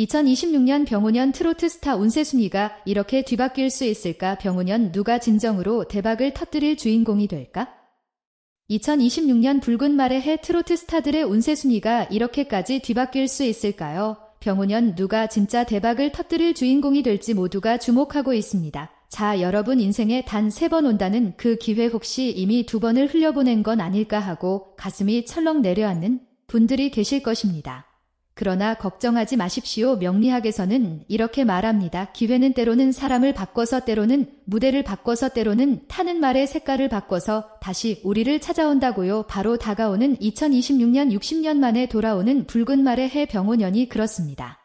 2026년 병오년 트로트 스타 운세 순위가 이렇게 뒤바뀔 수 있을까? 병오년 누가 진정으로 대박을 터뜨릴 주인공이 될까? 2026년 붉은 말의 해 트로트 스타들의 운세 순위가 이렇게까지 뒤바뀔 수 있을까요? 병오년 누가 진짜 대박을 터뜨릴 주인공이 될지 모두가 주목하고 있습니다. 자, 여러분 인생에 단 세 번 온다는 그 기회 혹시 이미 두 번을 흘려보낸 건 아닐까 하고 가슴이 철렁 내려앉는 분들이 계실 것입니다. 그러나 걱정하지 마십시오. 명리학에서는 이렇게 말합니다. 기회는 때로는 사람을 바꿔서 때로는 무대를 바꿔서 때로는 타는 말의 색깔을 바꿔서 다시 우리를 찾아온다고요. 바로 다가오는 2026년 60년 만에 돌아오는 붉은 말의 해 병오년이 그렇습니다.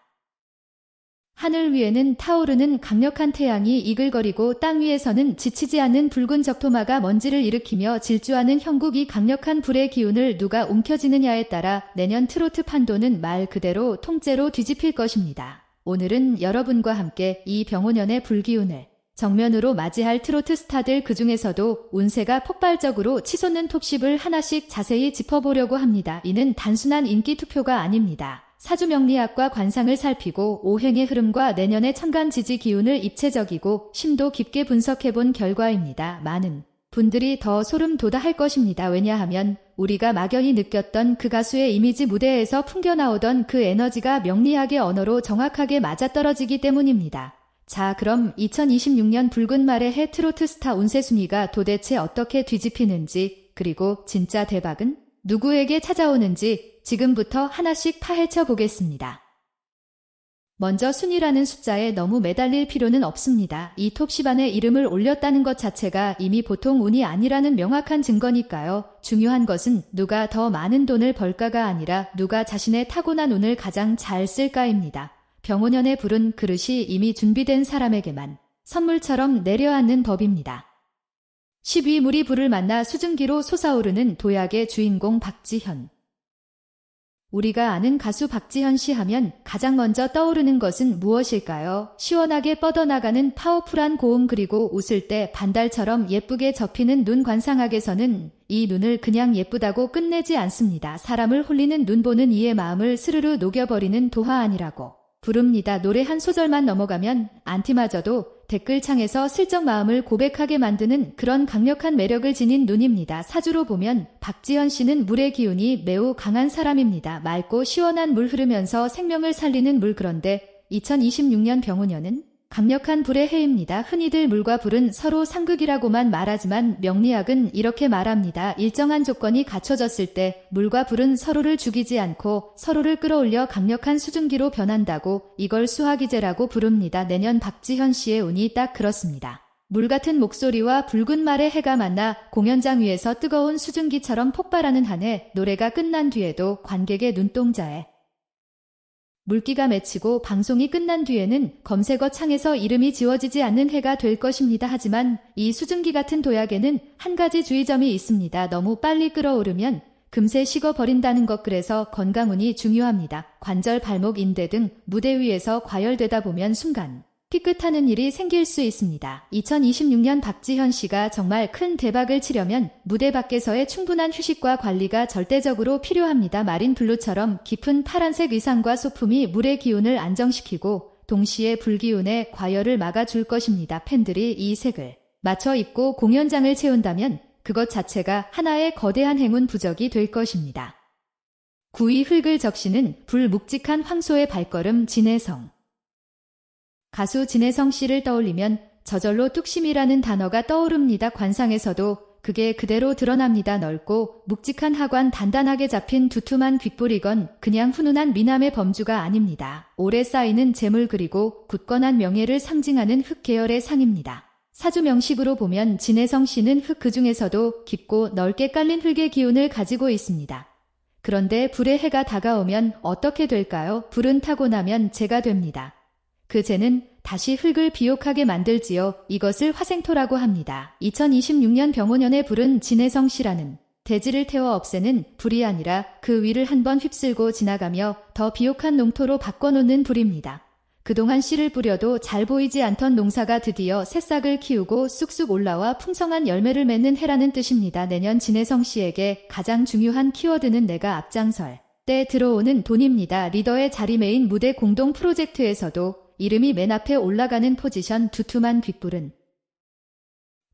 하늘 위에는 타오르는 강력한 태양이 이글거리고 땅 위에서는 지치지 않는 붉은 적토마가 먼지를 일으키며 질주하는 형국이 강력한 불의 기운을 누가 움켜쥐느냐에 따라 내년 트로트 판도는 말 그대로 통째로 뒤집힐 것입니다. 오늘은 여러분과 함께 이 병오년의 불기운을 정면으로 맞이할 트로트 스타들 그 중에서도 운세가 폭발적으로 치솟는 톱십을 하나씩 자세히 짚어보려고 합니다. 이는 단순한 인기 투표가 아닙니다. 사주명리학과 관상을 살피고 오행의 흐름과 내년의 천간 지지 기운을 입체적이고 심도 깊게 분석해본 결과입니다. 많은 분들이 더 소름 돋아 할 것입니다. 왜냐하면 우리가 막연히 느꼈던 그 가수의 이미지 무대에서 풍겨나오던 그 에너지가 명리학의 언어로 정확하게 맞아떨어지기 때문입니다. 자, 그럼 2026년 붉은 말의 해 트로트 스타 운세 순위가 도대체 어떻게 뒤집히는지, 그리고 진짜 대박은 누구에게 찾아오는지 지금부터 하나씩 파헤쳐 보겠습니다. 먼저 순위라는 숫자에 너무 매달릴 필요는 없습니다. 이 톱시반에 이름을 올렸다는 것 자체가 이미 보통 운이 아니라는 명확한 증거니까요. 중요한 것은 누가 더 많은 돈을 벌까가 아니라 누가 자신의 타고난 운을 가장 잘 쓸까입니다. 병오년의 불은 그릇이 이미 준비된 사람에게만 선물처럼 내려앉는 법입니다. 12 물이 불을 만나 수증기로 솟아오르는 도약의 주인공 박지현. 우리가 아는 가수 박지현 씨 하면 가장 먼저 떠오르는 것은 무엇일까요? 시원하게 뻗어나가는 파워풀한 고음 그리고 웃을 때 반달처럼 예쁘게 접히는 눈 관상학에서는 이 눈을 그냥 예쁘다고 끝내지 않습니다. 사람을 홀리는 눈 보는 이의 마음을 스르르 녹여버리는 도화아니라고 부릅니다. 노래 한 소절만 넘어가면 안티마저도 댓글창에서 슬쩍 마음을 고백하게 만드는 그런 강력한 매력을 지닌 눈입니다. 사주로 보면 박지현 씨는 물의 기운이 매우 강한 사람입니다. 맑고 시원한 물 흐르면서 생명을 살리는 물 그런데 2026년 병우년은 강력한 불의 해입니다. 흔히들 물과 불은 서로 상극이라고만 말하지만 명리학은 이렇게 말합니다. 일정한 조건이 갖춰졌을 때 물과 불은 서로를 죽이지 않고 서로를 끌어올려 강력한 수증기로 변한다고 이걸 수화기제라고 부릅니다. 내년 박지현 씨의 운이 딱 그렇습니다. 물 같은 목소리와 붉은 말의 해가 만나 공연장 위에서 뜨거운 수증기처럼 폭발하는 한 해 노래가 끝난 뒤에도 관객의 눈동자에 물기가 맺히고 방송이 끝난 뒤에는 검색어 창에서 이름이 지워지지 않는 해가 될 것입니다. 하지만 이 수증기 같은 도약에는 한 가지 주의점이 있습니다. 너무 빨리 끓어오르면 금세 식어버린다는 것 그래서 건강운이 중요합니다. 관절, 발목, 인대 등 무대 위에서 과열되다 보면 순간 삐끗하는 일이 생길 수 있습니다. 2026년 박지현 씨가 정말 큰 대박을 치려면 무대 밖에서의 충분한 휴식과 관리가 절대적으로 필요합니다. 마린 블루처럼 깊은 파란색 의상과 소품이 물의 기운을 안정시키고 동시에 불기운의 과열을 막아줄 것입니다. 팬들이 이 색을 맞춰 입고 공연장을 채운다면 그것 자체가 하나의 거대한 행운 부적이 될 것입니다. 9위 흙을 적시는 불묵직한 황소의 발걸음 진해성 가수 진혜성 씨를 떠올리면 저절로 뚝심이라는 단어가 떠오릅니다. 관상에서도 그게 그대로 드러납니다. 넓고 묵직한 하관 단단하게 잡힌 두툼한 귓불이건 그냥 훈훈한 미남의 범주가 아닙니다. 오래 쌓이는 재물 그리고 굳건한 명예를 상징하는 흙 계열의 상입니다. 사주 명식으로 보면 진혜성 씨는 흙 그 중에서도 깊고 넓게 깔린 흙의 기운을 가지고 있습니다. 그런데 불의 해가 다가오면 어떻게 될까요? 불은 타고 나면 재가 됩니다. 그 재는 다시 흙을 비옥하게 만들지요. 이것을 화생토라고 합니다. 2026년 병오년의 불은 진해성 씨라는 대지를 태워 없애는 불이 아니라 그 위를 한번 휩쓸고 지나가며 더 비옥한 농토로 바꿔놓는 불입니다. 그동안 씨를 뿌려도 잘 보이지 않던 농사가 드디어 새싹을 키우고 쑥쑥 올라와 풍성한 열매를 맺는 해라는 뜻입니다. 내년 진해성 씨에게 가장 중요한 키워드는 내가 앞장설. 때 들어오는 돈입니다. 리더의 자리매인 무대 공동 프로젝트에서도 이름이 맨 앞에 올라가는 포지션 두툼한 귓불은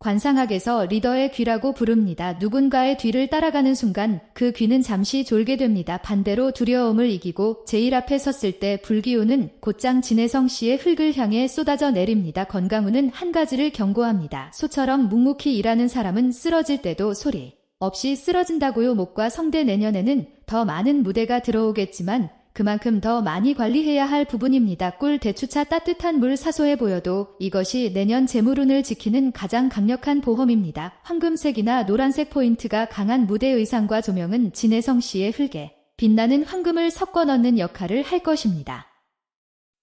관상학에서 리더의 귀라고 부릅니다. 누군가의 뒤를 따라가는 순간 그 귀는 잠시 졸게 됩니다. 반대로 두려움을 이기고 제일 앞에 섰을 때 불기운은 곧장 진혜성 씨의 흙을 향해 쏟아져 내립니다. 건강우는 한 가지를 경고합니다. 소처럼 묵묵히 일하는 사람은 쓰러질 때도 소리 없이 쓰러진다고요. 목과 성대 내년에는 더 많은 무대가 들어오겠지만 그만큼 더 많이 관리해야 할 부분입니다. 꿀 대추차 따뜻한 물 사소해 보여도 이것이 내년 재물운을 지키는 가장 강력한 보험입니다. 황금색이나 노란색 포인트가 강한 무대 의상과 조명은 진혜성 씨의 흙에 빛나는 황금을 섞어 넣는 역할을 할 것입니다.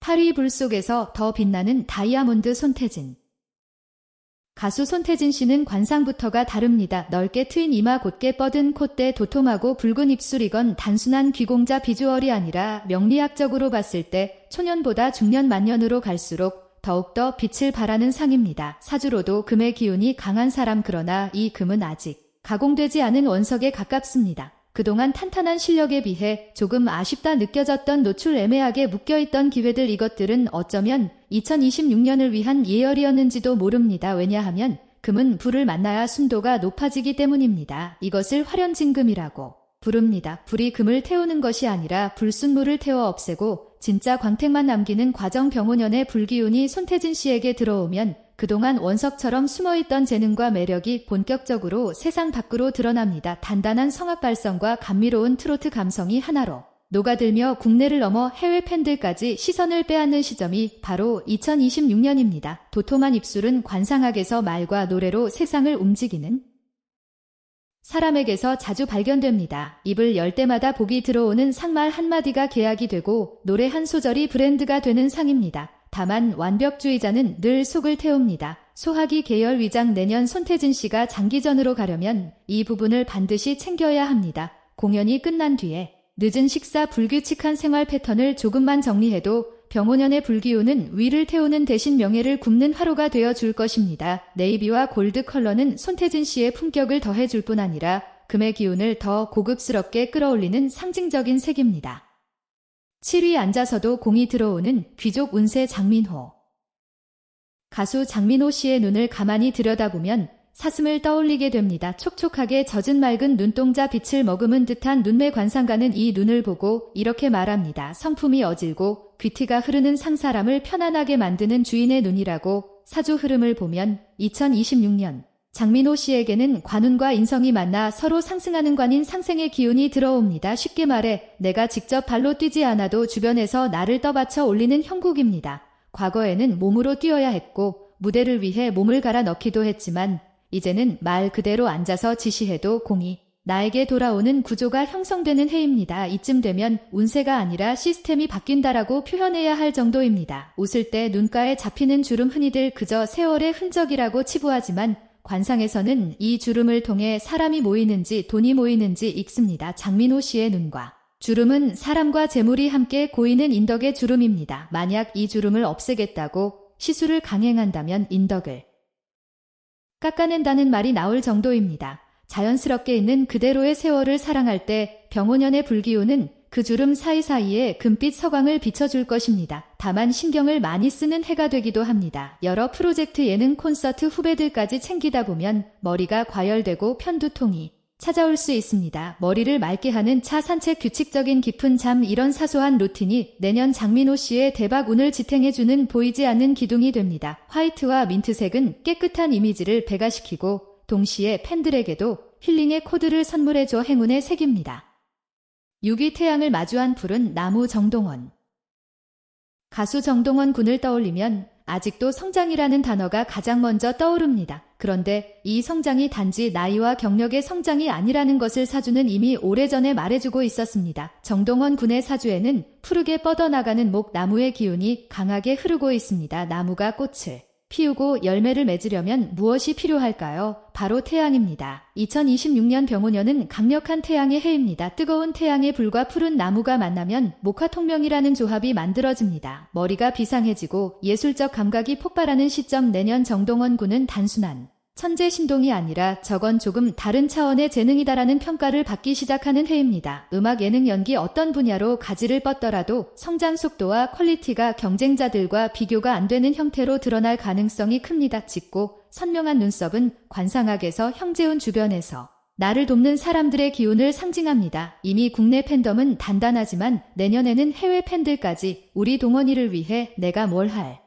파리 불 속에서 더 빛나는 다이아몬드 손태진 가수 손태진 씨는 관상부터가 다릅니다. 넓게 트인 이마 곧게 뻗은 콧대 도톰하고 붉은 입술 이건 단순한 귀공자 비주얼이 아니라 명리학적으로 봤을 때 초년보다 중년 만년으로 갈수록 더욱더 빛을 발하는 상입니다. 사주로도 금의 기운이 강한 사람 그러나 이 금은 아직 가공되지 않은 원석에 가깝습니다. 그동안 탄탄한 실력에 비해 조금 아쉽다 느껴졌던 노출 애매하게 묶여있던 기회들 이것들은 어쩌면 2026년을 위한 예열이었는지도 모릅니다. 왜냐하면 금은 불을 만나야 순도가 높아지기 때문입니다. 이것을 활연진금이라고 부릅니다. 불이 금을 태우는 것이 아니라 불순물을 태워 없애고 진짜 광택만 남기는 과정 병오년의 불기운이 손태진 씨에게 들어오면 그동안 원석처럼 숨어있던 재능과 매력이 본격적으로 세상 밖으로 드러납니다. 단단한 성악 발성과 감미로운 트로트 감성이 하나로 녹아들며 국내를 넘어 해외 팬들까지 시선을 빼앗는 시점이 바로 2026년입니다. 도톰한 입술은 관상학에서 말과 노래로 세상을 움직이는 사람에게서 자주 발견됩니다. 입을 열 때마다 복이 들어오는 상말 한마디가 계약이 되고 노래 한 소절이 브랜드가 되는 상입니다. 다만 완벽주의자는 늘 속을 태웁니다. 소화기 계열 위장 내년 손태진 씨가 장기전으로 가려면 이 부분을 반드시 챙겨야 합니다. 공연이 끝난 뒤에 늦은 식사 불규칙한 생활 패턴을 조금만 정리해도 병오년의 불기운은 위를 태우는 대신 명예를 굽는 화로가 되어 줄 것입니다. 네이비와 골드 컬러는 손태진 씨의 품격을 더해줄 뿐 아니라 금의 기운을 더 고급스럽게 끌어올리는 상징적인 색입니다. 7위 앉아서도 공이 들어오는 귀족 운세 장민호. 가수 장민호 씨의 눈을 가만히 들여다보면 사슴을 떠올리게 됩니다. 촉촉하게 젖은 맑은 눈동자 빛을 머금은 듯한 눈매 관상가는 이 눈을 보고 이렇게 말합니다. 성품이 어질고 귀티가 흐르는 상사람을 편안하게 만드는 주인의 눈이라고 사주 흐름을 보면 2026년 장민호 씨에게는 관운과 인성이 만나 서로 상승하는 관인 상생의 기운이 들어옵니다. 쉽게 말해 내가 직접 발로 뛰지 않아도 주변에서 나를 떠받쳐 올리는 형국입니다. 과거에는 몸으로 뛰어야 했고 무대를 위해 몸을 갈아 넣기도 했지만 이제는 말 그대로 앉아서 지시해도 공이 나에게 돌아오는 구조가 형성되는 해입니다. 이쯤 되면 운세가 아니라 시스템이 바뀐다라고 표현해야 할 정도입니다. 웃을 때 눈가에 잡히는 주름 흔히들 그저 세월의 흔적이라고 치부하지만 관상에서는 이 주름을 통해 사람이 모이는지 돈이 모이는지 읽습니다. 장민호 씨의 눈과 주름은 사람과 재물이 함께 고이는 인덕의 주름입니다. 만약 이 주름을 없애겠다고 시술을 강행한다면 인덕을 깎아낸다는 말이 나올 정도입니다. 자연스럽게 있는 그대로의 세월을 사랑할 때 병오년의 불기운은 그 주름 사이사이에 금빛 서광을 비춰줄 것입니다. 다만 신경을 많이 쓰는 해가 되기도 합니다. 여러 프로젝트 예능 콘서트 후배들까지 챙기다 보면 머리가 과열되고 편두통이 찾아올 수 있습니다. 머리를 맑게 하는 차 산책 규칙적인 깊은 잠 이런 사소한 루틴이 내년 장민호 씨의 대박 운을 지탱해주는 보이지 않는 기둥이 됩니다. 화이트와 민트색은 깨끗한 이미지를 배가시키고 동시에 팬들에게도 힐링의 코드를 선물해줘 행운의 색입니다. 6위 태양을 마주한 푸른 나무 정동원 가수 정동원 군을 떠올리면 아직도 성장이라는 단어가 가장 먼저 떠오릅니다. 그런데 이 성장이 단지 나이와 경력의 성장이 아니라는 것을 사주는 이미 오래전에 말해주고 있었습니다. 정동원 군의 사주에는 푸르게 뻗어나가는 목 나무의 기운이 강하게 흐르고 있습니다. 나무가 꽃을 피우고 열매를 맺으려면 무엇이 필요할까요? 바로 태양입니다. 2026년 병오년은 강력한 태양의 해입니다. 뜨거운 태양의 불과 푸른 나무가 만나면 목화통명이라는 조합이 만들어집니다. 머리가 비상해지고 예술적 감각이 폭발하는 시점 내년 정동원 군은 단순한 천재 신동이 아니라 저건 조금 다른 차원의 재능이다라는 평가를 받기 시작하는 해입니다. 음악, 예능, 연기 어떤 분야로 가지를 뻗더라도 성장 속도와 퀄리티가 경쟁자들과 비교가 안 되는 형태로 드러날 가능성이 큽니다. 짙고 선명한 눈썹은 관상학에서 형제운 주변에서 나를 돕는 사람들의 기운을 상징합니다. 이미 국내 팬덤은 단단하지만 내년에는 해외 팬들까지 우리 동원이를 위해 내가 뭘 할.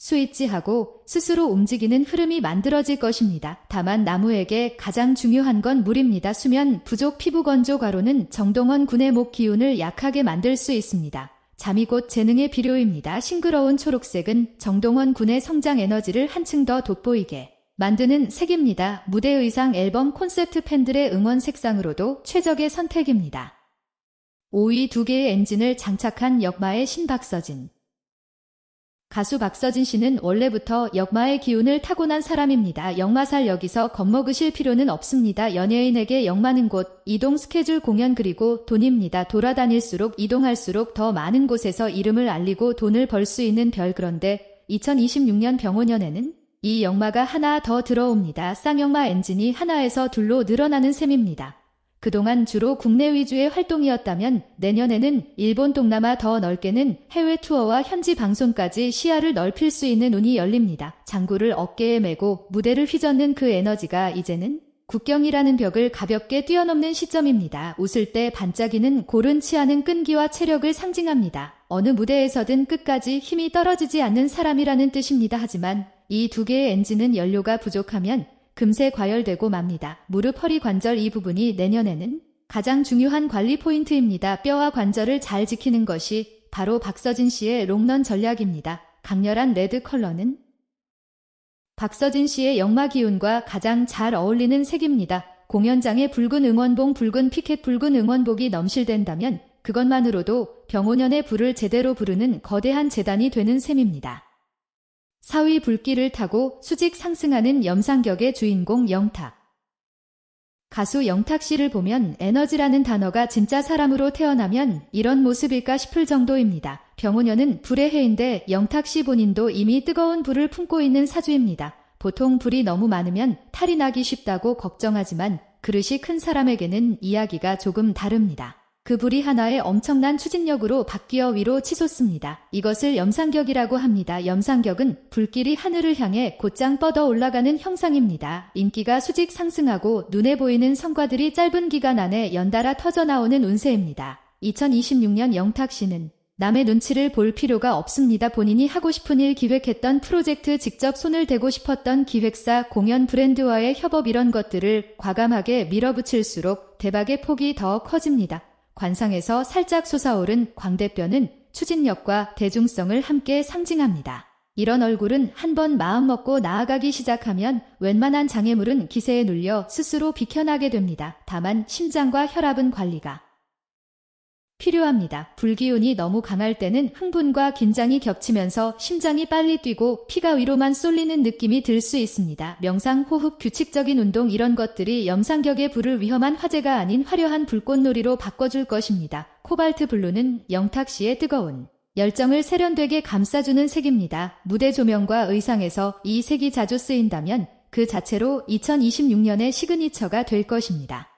수 있지하고 스스로 움직이는 흐름이 만들어질 것입니다. 다만 나무에게 가장 중요한 건 물입니다. 수면 부족 피부 건조 과로는 정동원 군의 목 기운을 약하게 만들 수 있습니다. 잠이 곧 재능의 비료입니다. 싱그러운 초록색은 정동원 군의 성장 에너지를 한층 더 돋보이게 만드는 색입니다. 무대 의상 앨범 콘셉트 팬들의 응원 색상으로도 최적의 선택입니다. 5위 두 개의 엔진을 장착한 역마의 신박서진 가수 박서진 씨는 원래부터 역마의 기운을 타고난 사람입니다. 역마살 여기서 겁먹으실 필요는 없습니다. 연예인에게 역마는 곳, 이동 스케줄 공연 그리고 돈입니다. 돌아다닐수록 이동할수록 더 많은 곳에서 이름을 알리고 돈을 벌 수 있는 별 그런데 2026년 병오년에는 이 역마가 하나 더 들어옵니다. 쌍역마 엔진이 하나에서 둘로 늘어나는 셈입니다. 그동안 주로 국내 위주의 활동이었다면 내년에는 일본 동남아 더 넓게는 해외 투어와 현지 방송까지 시야를 넓힐 수 있는 운이 열립니다. 장구를 어깨에 메고 무대를 휘젓는 그 에너지가 이제는 국경이라는 벽을 가볍게 뛰어넘는 시점입니다. 웃을 때 반짝이는 고른치 않은 끈기와 체력을 상징합니다. 어느 무대에서든 끝까지 힘이 떨어지지 않는 사람이라는 뜻입니다. 하지만 이 두 개의 엔진은 연료가 부족하면 금세 과열되고 맙니다. 무릎 허리 관절 이 부분이 내년에는 가장 중요한 관리 포인트입니다. 뼈와 관절을 잘 지키는 것이 바로 박서진 씨의 롱런 전략입니다. 강렬한 레드 컬러는 박서진 씨의 역마 기운과 가장 잘 어울리는 색입니다. 공연장에 붉은 응원봉, 붉은 피켓, 붉은 응원복이 넘실댄다면 그것만으로도 병오년의 불을 제대로 부르는 거대한 재단이 되는 셈입니다. 4위 불길을 타고 수직 상승하는 염상격의 주인공 영탁. 가수 영탁 씨를 보면 에너지라는 단어가 진짜 사람으로 태어나면 이런 모습일까 싶을 정도입니다. 병오년은 불의 해인데 영탁 씨 본인도 이미 뜨거운 불을 품고 있는 사주입니다. 보통 불이 너무 많으면 탈이 나기 쉽다고 걱정하지만 그릇이 큰 사람에게는 이야기가 조금 다릅니다. 그 불이 하나의 엄청난 추진력으로 바뀌어 위로 치솟습니다. 이것을 염상격이라고 합니다. 염상격은 불길이 하늘을 향해 곧장 뻗어 올라가는 형상입니다. 인기가 수직 상승하고 눈에 보이는 성과들이 짧은 기간 안에 연달아 터져나오는 운세입니다. 2026년 영탁 씨는 남의 눈치를 볼 필요가 없습니다. 본인이 하고 싶은 일 기획했던 프로젝트 직접 손을 대고 싶었던 기획사, 공연 브랜드와의 협업 이런 것들을 과감하게 밀어붙일수록 대박의 폭이 더 커집니다. 관상에서 살짝 솟아오른 광대뼈는 추진력과 대중성을 함께 상징합니다. 이런 얼굴은 한 번 마음먹고 나아가기 시작하면 웬만한 장애물은 기세에 눌려 스스로 비켜나게 됩니다. 다만 심장과 혈압은 관리가 필요합니다. 불기운이 너무 강할 때는 흥분과 긴장이 겹치면서 심장이 빨리 뛰고 피가 위로만 쏠리는 느낌이 들 수 있습니다. 명상, 호흡, 규칙적인 운동 이런 것들이 염상격의 불을 위험한 화재가 아닌 화려한 불꽃놀이로 바꿔줄 것입니다. 코발트 블루는 영탁 씨의 뜨거운 열정을 세련되게 감싸주는 색입니다. 무대 조명과 의상에서 이 색이 자주 쓰인다면 그 자체로 2026년의 시그니처가 될 것입니다.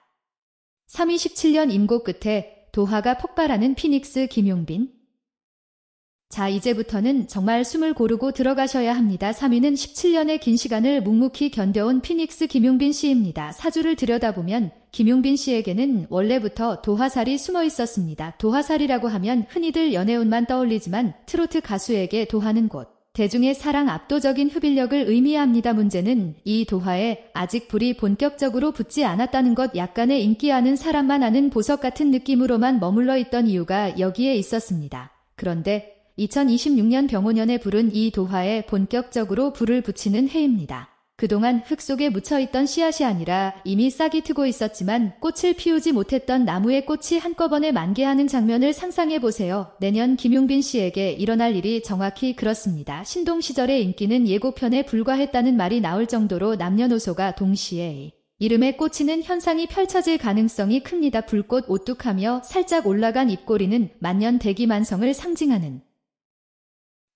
3위 17년 임고 끝에 도하가 폭발하는 피닉스 김용빈. 자, 이제부터는 정말 숨을 고르고 들어가셔야 합니다. 3위는 17년의 긴 시간을 묵묵히 견뎌온 피닉스 김용빈 씨입니다. 사주를 들여다보면 김용빈 씨에게는 원래부터 도화살이 숨어 있었습니다. 도화살이라고 하면 흔히들 연애운만 떠올리지만 트로트 가수에게 도하는 곳. 대중의 사랑 압도적인 흡인력을 의미합니다. 문제는 이 도화에 아직 불이 본격적으로 붙지 않았다는 것 약간의 인기 아는 사람만 아는 보석 같은 느낌으로만 머물러 있던 이유가 여기에 있었습니다. 그런데 2026년 병오년에 불은 이 도화에 본격적으로 불을 붙이는 해입니다. 그동안 흙 속에 묻혀있던 씨앗이 아니라 이미 싹이 트고 있었지만 꽃을 피우지 못했던 나무의 꽃이 한꺼번에 만개하는 장면을 상상해 보세요. 내년 김용빈 씨에게 일어날 일이 정확히 그렇습니다. 신동 시절의 인기는 예고편에 불과했다는 말이 나올 정도로 남녀노소가 동시에 이름에 꽂히는 현상이 펼쳐질 가능성이 큽니다. 불꽃 오뚝하며 살짝 올라간 입꼬리는 만년 대기만성을 상징하는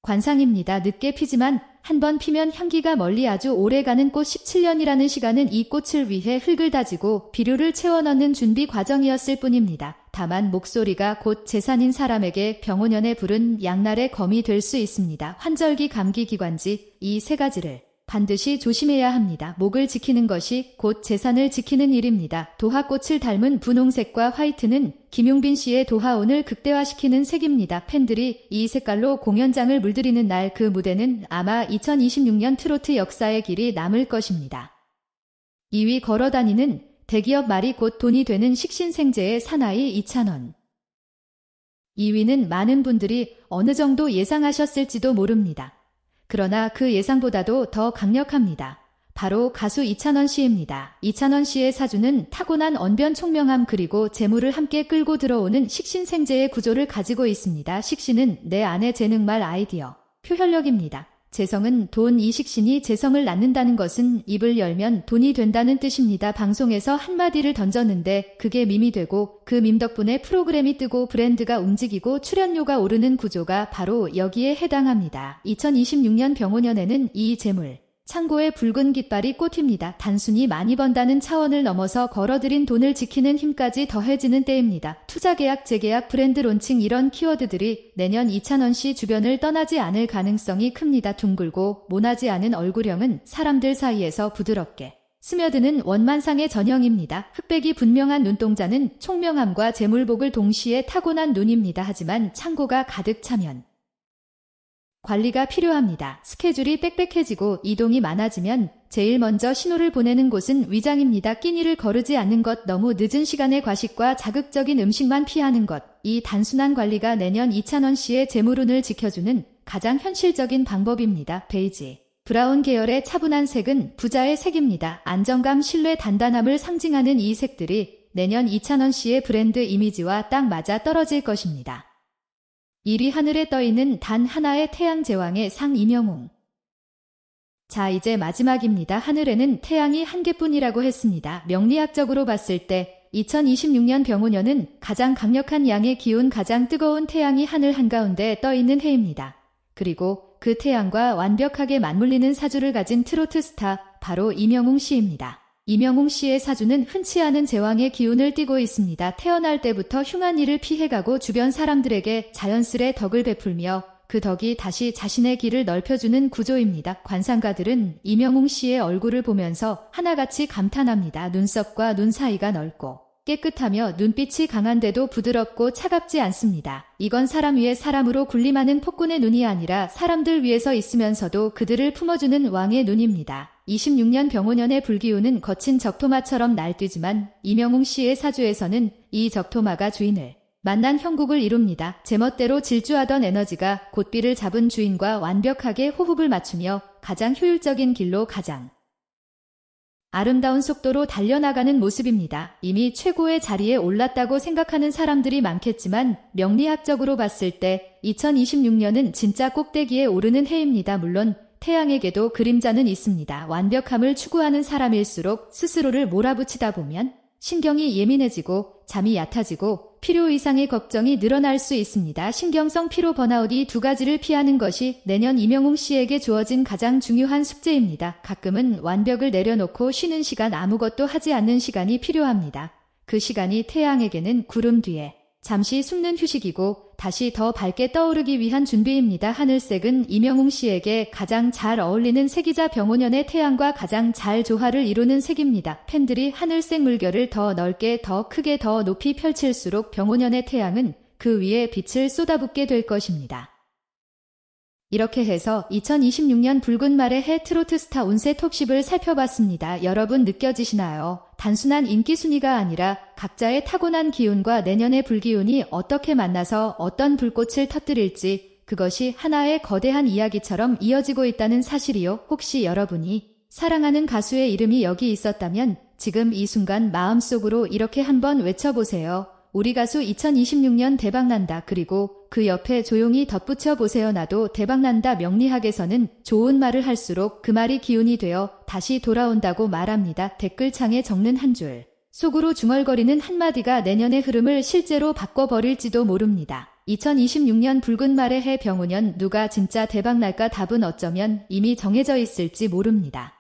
관상입니다. 늦게 피지만 한 번 피면 향기가 멀리 아주 오래 가는 꽃 17년이라는 시간은 이 꽃을 위해 흙을 다지고 비료를 채워 넣는 준비 과정이었을 뿐입니다. 다만 목소리가 곧 재산인 사람에게 병원연에 부른 양날의 검이 될 수 있습니다. 환절기 감기 기관지 이 세 가지를 반드시 조심해야 합니다. 목을 지키는 것이 곧 재산을 지키는 일입니다. 도화꽃을 닮은 분홍색과 화이트는 김용빈 씨의 도화온을 극대화시키는 색입니다. 팬들이 이 색깔로 공연장을 물들이는 날 그 무대는 아마 2026년 트로트 역사의 길이 남을 것입니다. 2위 걸어다니는 대기업 말이 곧 돈이 되는 식신생제의 사나이 2,000원. 2위는 많은 분들이 어느 정도 예상하셨을지도 모릅니다. 그러나 그 예상보다도 더 강력합니다. 바로 가수 이찬원 씨입니다. 이찬원 씨의 사주는 타고난 언변 총명함 그리고 재물을 함께 끌고 들어오는 식신생재의 구조를 가지고 있습니다. 식신은 내 안의 재능 말 아이디어, 표현력입니다. 재성은 돈 이 식신이 재성을 낳는다는 것은 입을 열면 돈이 된다는 뜻입니다. 방송에서 한마디를 던졌는데 그게 밈이 되고 그 밈 덕분에 프로그램이 뜨고 브랜드가 움직이고 출연료가 오르는 구조가 바로 여기에 해당합니다. 2026년 병오년에는 이 재물, 창고의 붉은 깃발이 꽃입니다. 단순히 많이 번다는 차원을 넘어서 걸어들인 돈을 지키는 힘까지 더해지는 때입니다. 투자 계약, 재계약, 브랜드 론칭 이런 키워드들이 내년 이찬원 씨 주변을 떠나지 않을 가능성이 큽니다. 둥글고 모나지 않은 얼굴형은 사람들 사이에서 부드럽게 스며드는 원만상의 전형입니다. 흑백이 분명한 눈동자는 총명함과 재물복을 동시에 타고난 눈입니다. 하지만 창고가 가득 차면 관리가 필요합니다. 스케줄이 빽빽해지고 이동이 많아지면 제일 먼저 신호를 보내는 곳은 위장입니다. 끼니를 거르지 않는 것, 너무 늦은 시간에 과식과 자극적인 음식만 피하는 것. 이 단순한 관리가 내년 이찬원 씨의 재물운을 지켜주는 가장 현실적인 방법입니다. 베이지. 브라운 계열의 차분한 색은 부자의 색입니다. 안정감, 신뢰, 단단함을 상징하는 이 색들이 내년 이찬원 씨의 브랜드 이미지와 딱 맞아 떨어질 것입니다. 1위 하늘에 떠있는 단 하나의 태양 제왕의 상 이명웅. 자, 이제 마지막입니다. 하늘에는 태양이 한 개뿐이라고 했습니다. 명리학적으로 봤을 때 2026년 병오년은 가장 강력한 양의 기운 가장 뜨거운 태양이 하늘 한가운데 떠있는 해입니다. 그리고 그 태양과 완벽하게 맞물리는 사주를 가진 트로트 스타 바로 이명웅 씨입니다. 이명웅 씨의 사주는 흔치 않은 제왕의 기운을 띠고 있습니다. 태어날 때부터 흉한 일을 피해가고 주변 사람들에게 자연스레 덕을 베풀며 그 덕이 다시 자신의 길을 넓혀주는 구조입니다. 관상가들은 이명웅 씨의 얼굴을 보면서 하나같이 감탄합니다. 눈썹과 눈 사이가 넓고 깨끗하며 눈빛이 강한데도 부드럽고 차갑지 않습니다. 이건 사람 위에 사람으로 군림하는 폭군의 눈이 아니라 사람들 위에서 있으면서도 그들을 품어주는 왕의 눈입니다. 26년 병오년의 불기운은 거친 적토마처럼 날뛰지만 이명웅 씨의 사주에서는 이 적토마가 주인을 만난 형국을 이룹니다. 제멋대로 질주하던 에너지가 곧비를 잡은 주인과 완벽하게 호흡을 맞추며 가장 효율적인 길로 가장 아름다운 속도로 달려나가는 모습입니다. 이미 최고의 자리에 올랐다고 생각하는 사람들이 많겠지만 명리학적으로 봤을 때 2026년은 진짜 꼭대기에 오르는 해입니다. 물론 태양에게도 그림자는 있습니다. 완벽함을 추구하는 사람일수록 스스로를 몰아붙이다 보면 신경이 예민해지고 잠이 얕아지고 필요 이상의 걱정이 늘어날 수 있습니다. 신경성 피로 번아웃 이 두 가지를 피하는 것이 내년 이명웅 씨에게 주어진 가장 중요한 숙제입니다. 가끔은 완벽을 내려놓고 쉬는 시간 아무것도 하지 않는 시간이 필요합니다. 그 시간이 태양에게는 구름 뒤에 잠시 숨는 휴식이고 다시 더 밝게 떠오르기 위한 준비입니다. 하늘색은 이명웅 씨에게 가장 잘 어울리는 색이자 병오년의 태양과 가장 잘 조화를 이루는 색입니다. 팬들이 하늘색 물결을 더 넓게 더 크게 더 높이 펼칠수록 병오년의 태양은 그 위에 빛을 쏟아붓게 될 것입니다. 이렇게 해서 2026년 붉은 말의 해 트로트 스타 운세 톱십을 살펴봤습니다. 여러분 느껴지시나요? 단순한 인기 순위가 아니라 각자의 타고난 기운과 내년의 불기운이 어떻게 만나서 어떤 불꽃을 터뜨릴지 그것이 하나의 거대한 이야기처럼 이어지고 있다는 사실이요. 혹시 여러분이 사랑하는 가수의 이름이 여기 있었다면 지금 이 순간 마음속으로 이렇게 한번 외쳐보세요. 우리 가수 2026년 대박난다. 그리고 그 옆에 조용히 덧붙여 보세요. 나도 대박난다. 명리학에서는 좋은 말을 할수록 그 말이 기운이 되어 다시 돌아온다고 말합니다. 댓글창에 적는 한 줄. 속으로 중얼거리는 한마디가 내년의 흐름을 실제로 바꿔버릴지도 모릅니다. 2026년 붉은 말의 해 병오년 누가 진짜 대박 날까 답은 어쩌면 이미 정해져 있을지 모릅니다.